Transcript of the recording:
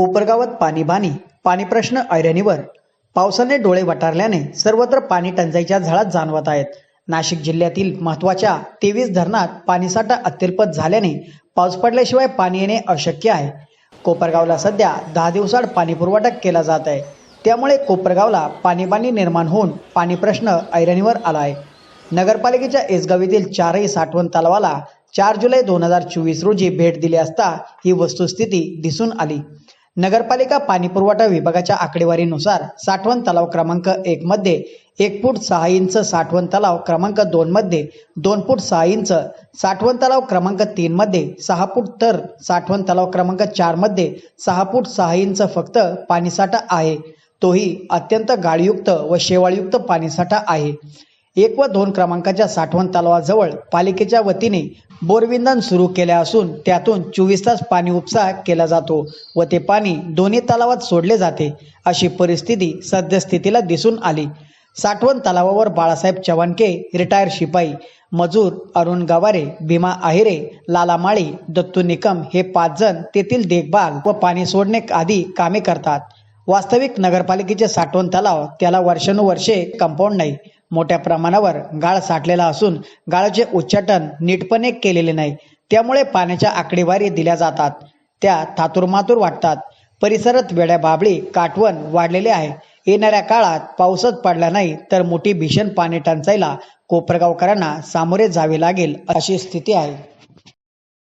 कोपरगावात पाणीबाणी पाणी प्रश्न ऐरणीवर. पावसाने डोळे वटारल्याने सर्वत्र पाणी टंचाईच्या झळात जाणवत आहेत. नाशिक जिल्ह्यातील महत्त्वाच्या तेवीस धरणात पाणीसाठा अत्यल्पत झाल्याने पाऊस पडल्याशिवाय पाणी येणे अशक्य आहे. कोपरगावला सध्या दहा दिवसाड पाणी पुरवठा केला जात आहे. त्यामुळे कोपरगावला पाणीबाणी निर्माण होऊन पाणी प्रश्न ऐरणीवर आला आहे. नगरपालिकेच्या एसगाव येथील चारही साठवण तलावाला चार जुलै दोन हजार चोवीस रोजी भेट दिली असता ही वस्तुस्थिती दिसून आली. नगरपालिका पाणीपुरवठा विभागाच्या आकडेवारीनुसार साठवण तलाव क्रमांक एक मध्ये एक फूट सहा इंच साठवण तलाव क्रमांक दोन मध्ये दोन फूट सहा इंच साठवण तलाव क्रमांक तीन मध्ये सहा फूट तर साठवण तलाव क्रमांक चारमध्ये सहा फूट सहा इंच फक्त पाणीसाठा आहे. तोही अत्यंत गाळयुक्त व शेवाळयुक्त पाणीसाठा आहे. एक व दोन क्रमांकाच्या साठवण तलावाजवळ पालिकेच्या वतीने बोरविंधन सुरू केले असून त्यातून चोवीस तास पाणी उपसा केला जातो व ते पाणी दोन्ही तलावात सोडले जाते अशी परिस्थिती सद्यस्थितीला दिसून आली. साठवण तलावावर बाळासाहेब चव्हाणके रिटायर शिपाई मजूर अरुण गवारे भीमा आहिरे लाला माळी दत्तू निकम हे पाच जण तेथील देखभाल व पाणी सोडणे आदी कामे करतात. वास्तविक नगरपालिकेचे साठवण तलाव त्याला वर्षानुवर्षे कंपाऊंड नाही. मोठ्या प्रमाणावर गाळ साठलेला असून गाळाचे उच्चाटन नीटपणे केलेले नाही. त्यामुळे पाण्याच्या आकडेवारी दिल्या जातात. त्या थातुरमातूर वाटतात. परिसरात वेड्या बाबळी काटवण वाढलेले आहे. येणाऱ्या काळात पाऊसच पडला नाही तर मोठी भीषण पाणी टंचाईला कोपरगावकरांना सामोरे जावे लागेल अशी स्थिती आहे.